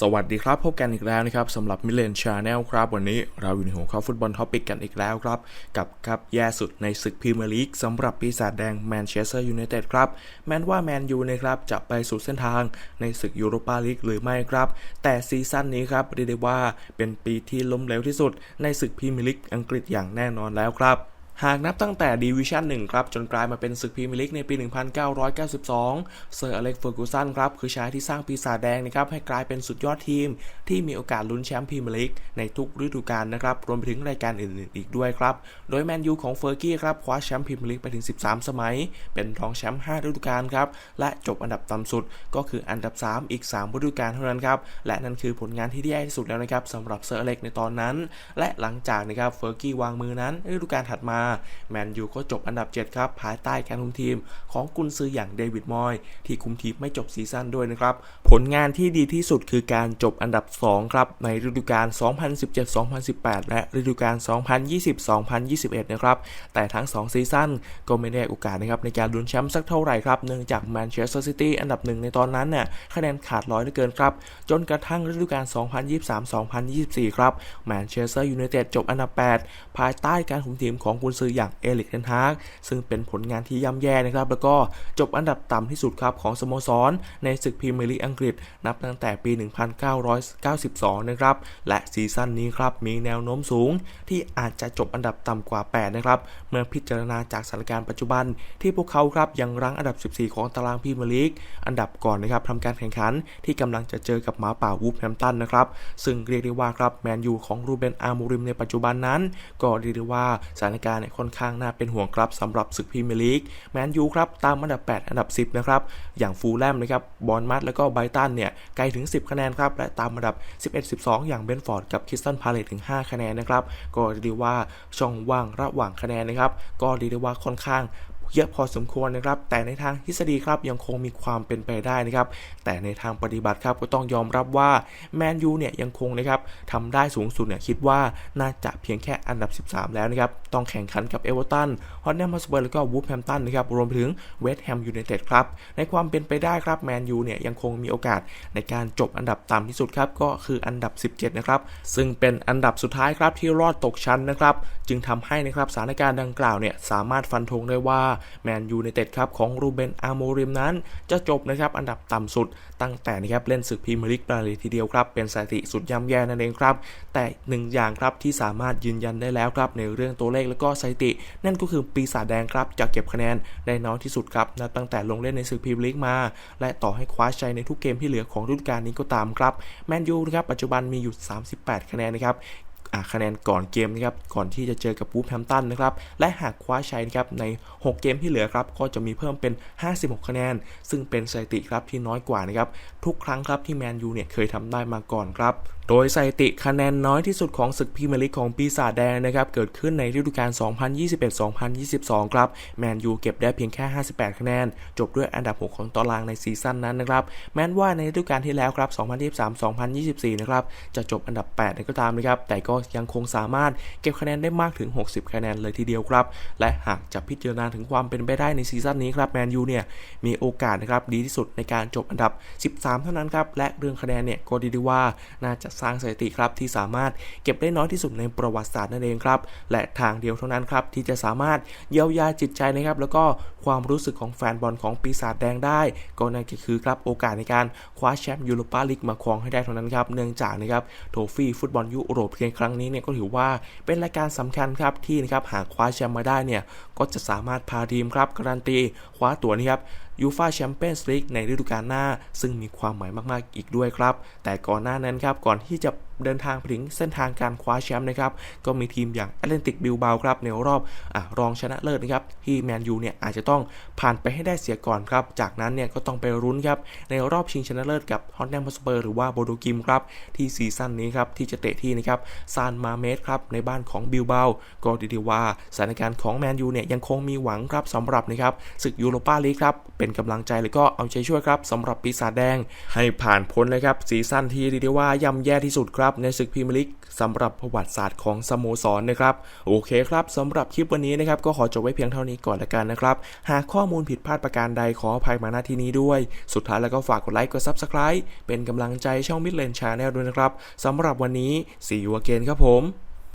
สวัสดีครับ พบกันอีกแล้วนะครับสำหรับ มิเลนชาแนลครับ วันนี้เราอยู่ในหัวข้อฟุตบอลท็อปิกกันอีกแล้วครับ กับครับแย่สุดในศึกพรีเมียร์ลีกสำหรับปีศาจแดงแมนเชสเตอร์ยูไนเต็ดครับ แม้ว่าแมนยูนะครับจะไปสู่เส้นทางในศึกยูโรปาลีกหรือไม่ครับ แต่ซีซั่นนี้ครับเรียกได้ว่าเป็นปีที่ล้มเหลวที่สุดในศึกพรีเมียร์ลีกอังกฤษอย่างแน่นอนแล้วครับ หากนับตั้งแต่ดิวิชั่น1ครับจนกลายมาเป็นศึกพรีเมียร์ลีกในปี 1992 เซอร์อเล็กเฟอร์กูสันครับคือชายที่สร้างปีศาจแดงนะครับให้กลายเป็นสุดยอดทีม ที่มีโอกาสลุ้นแชมป์พรีเมียร์ลีกในทุกฤดูกาลนะครับรวมไปถึงรายการอื่นๆอีกด้วยครับ โดยแมนยูของเฟอร์กี้ครับคว้าแชมป์พรีเมียร์ลีกไปถึง 13 สมัย เป็นรองแชมป์5ฤดูกาลครับและจบอันดับต่ำสุดก็คืออันดับ 3 อีก3ฤดูกาลเท่านั้นครับและนั่นคือผลงานที่แย่ที่สุดแล้วนะครับสำหรับเซอร์อเล็กในตอนนั้น และหลังจากนะครับเฟอร์กี้วางมือนั้นฤดูกาลถัดมาแมนยูก็จบอันดับ 7 ครับ ภายใต้การคุมทีมของกุนซืออย่างเดวิดมอย ที่คุมทีมไม่จบซีซั่นด้วยนะครับ ผลงานที่ดีที่สุดคือการจบอันดับ 2 ครับ ในฤดูกาล 2017-2018 และฤดูกาล 2020-2021 นะครับ แต่ทั้ง 2 ซีซั่นก็ไม่ได้โอกาสนะครับในการลุ้นแชมป์สักเท่าไหร่ครับ เนื่องจากแมนเชสเตอร์ซิตี้อันดับหนึ่งในตอนนั้นเนี่ยคะแนนขาดร้อยเหลือเกินครับ จนกระทั่งฤดูกาล 2023-2024 ครับ แมนเชสเตอร์ยูไนเต็ดจบอันดับ 8 ภายใต้การคุมทีมของกุนซืออย่างเอลิกเทนฮากซึ่งเป็นผลงานที่ย่ำแย่นะครับ แล้วก็จบอันดับต่ำที่สุดครับของสโมสร ในศึกพรีเมียร์ลีกอังกฤษ นับตั้งแต่ปี 1992 นะครับ และซีซั่นนี้ครับมีแนวโน้มสูง ที่อาจจะจบอันดับต่ำกว่า 8 นะครับ เมื่อพิจารณาจากสถานการณ์ปัจจุบัน ที่พวกเขาครับยังรั้งอันดับ 14 ของตารางพรีเมียร์ลีกอันดับก่อนนะครับทำการแข่งขันที่กำลังจะเจอกับหมาป่าวูฟแฮมตันนะครับซึ่งเรียกได้ว่าครับแมนยูของรูเบนอาร์มูริมในปัจจุบันนั้น ก็เรียกได้ว่าสถานการณ์เนี่ยค่อนข้างน่าเป็นห่วงครับสำหรับศึกพรีเมียร์ลีกแมนยูครับตามอันดับ 8 อันดับ 10 นะครับ อย่างฟูลแลมนะครับบอลมัดแล้วก็ไบตันเนี่ยไกลถึง 10 คะแนนครับ และตามอันดับ 11-12 อย่างเบนฟอร์ดกับคิสตันพาเลตถึง 5 คะแนนนะครับ ก็เรียกว่าช่องว่างระหว่างคะแนนนะครับ ก็เรียกได้ว่าค่อนข้าง เยอะพอสมควรนะครับ แต่ในทางทฤษฎีครับยังคงมีความเป็นไปได้นะครับ แต่ในทางปฏิบัติครับก็ต้องยอมรับว่าแมนยูเนี่ยยังคงนะครับทำได้สูงสุดเนี่ยคิดว่าน่าจะเพียงแค่อันดับ 13 แล้วนะครับ ต้องแข่งขันกับเอเวอร์ตันฮอตแนมฮอสเบอร์แล้วก็วูฟแฮมตันนะครับรวมถึงเวสต์แฮมยูไนเต็ดครับ ในความเป็นไปได้ครับแมนยูเนี่ยยังคงมีโอกาสในการจบอันดับต่ำที่สุดครับก็คืออันดับ 17 นะครับ ซึ่งเป็นอันดับสุดท้ายครับที่รอดตกชั้นนะครับ จึงทำให้นะครับสถานการณ์ดังกล่าวเนี่ยสามารถฟันธงได้ว่าแมนยูในเต็ดครับของรูเบนอาโมริมนั้น จะจบนะครับอันดับต่ำสุดตั้งแต่นะครับเล่นศึกพรีเมียร์ลีกมาเลยทีเดียวครับ เป็นสถิติสุดย่ำแย่นั่นเองครับ แต่หนึ่งอย่างครับที่สามารถยืนยันได้แล้วครับในเรื่องตัวเลขแล้วก็สถิติ นั่นก็คือปีศาจแดงครับจะเก็บคะแนนได้น้อยที่สุดครับนับตั้งแต่ลงเล่นในศึกพรีเมียร์ลีกมา และต่อให้คว้าชัยในทุกเกมที่เหลือของฤดูกาลนี้ก็ตามครับแมนยูนะครับปัจจุบันมีอยู่ 38 คะแนนนะครับ คะแนนก่อนเกมนะครับก่อนที่จะเจอกับวูฟแฮมตันนะครับและหากคว้าชัยนะครับใน 6 เกมที่เหลือครับก็จะมีเพิ่มเป็น 56 คะแนน ซึ่งเป็นสถิติครับที่น้อยกว่านะครับทุกครั้งครับที่แมนยูเนี่ยเคยทำได้มาก่อนครับ โดยสถิติคะแนนน้อยที่สุดของศึกพรีเมียร์ลีกของปีศาจแดงนะครับ เกิดขึ้นในฤดูกาล 2021-2022 ครับ แมนยูเก็บได้เพียงแค่ 58 คะแนน จบด้วยอันดับ 6 ของตารางในซีซั่นนั้นนะครับ แม้นว่าในฤดูกาลที่แล้วครับ 2023-2024 นะครับ จะจบอันดับ 8 ก็ตามนะครับ แต่ก็ยังคงสามารถเก็บคะแนนได้มากถึง 60 คะแนนเลยทีเดียวครับ และหากจะพิจารณาถึงความเป็นไปได้ในซีซั่นนี้ครับ แมนยูเนี่ย มีโอกาสนะครับ ดีที่สุดในการจบอันดับ 13 เท่านั้นครับ และเรื่องคะแนนเนี่ย ก็ดีดีว่า น่าจะสร้างสถิติครับที่สามารถเก็บได้น้อยที่สุดในประวัติศาสตร์นั่นเองครับ และทางเดียวเท่านั้นครับที่จะสามารถเยียวยาจิตใจนะครับ แล้วก็ความรู้สึกของแฟนบอลของปีศาจแดงได้ ก็นั่นก็คือครับโอกาสในการคว้าแชมป์ยูโรปาลีกมาครองให้ได้เท่านั้นครับ เนื่องจากนะครับโทฟี่ฟุตบอลยุโรปเพียงครั้งนี้เนี่ยก็ถือว่าเป็นรายการสำคัญครับที่นะครับหากคว้าแชมป์มาได้เนี่ยก็จะสามารถพาทีมครับการันตีคว้าตั๋วนี่ครับ ยูฟาแชมเปี้ยนส์ลีกในฤดูกาลหน้า ซึ่งมีความหมายมากๆอีกด้วยครับ แต่ก่อนหน้านั้นครับก่อนที่จะเดินทางไปถึงเส้นทางการคว้าแชมป์นะครับ ก็มีทีมอย่างแอตเลนติกบิลบาครับในรอบอรองชนะเลิศนะครับที่แมนยูเนี่ยอาจจะต้องผ่านไปให้ได้เสียก่อนครับ จากนั้นเนี่ยก็ต้องไปรุ้นครับในรอบชิงชนะเลิศกับฮอตแนมฮอสเปอร์หรือว่าโบโดกิมครับที่ซีซั่นนี้ครับที่จะเตะที่นะครับซานมาเมสครับในบ้านของบิลบาก็ดีดีว่าสถานการณ์ของแมนยูเนี่ยยังคงมีหวังครับสำหรับนะครับศึกยูโรปาลีกครับเป็นกำลังใจแล้วก็เอาใจช่วยครับสำหรับปีศาจแดง ให้ผ่านพ้นเลยครับซีซั่นที่ดีดีว่าย่ำแย่ที่สุดครับครับในศึกพรีเมียร์ลีกสำหรับประวัติศาสตร์ของสโมสรนะครับโอเคครับสำหรับคลิปวันนี้นะครับก็ขอจบไว้เพียงเท่านี้ก่อนละกันนะครับ หากข้อมูลผิดพลาดประการใดขออภัยมาณที่นี้ด้วย สุดท้ายแล้วก็ฝากกดไลค์กด Subscribe เป็นกำลังใจช่องมิดเลนชาแนลด้วยนะครับสำหรับวันนี้ see you again ครับผม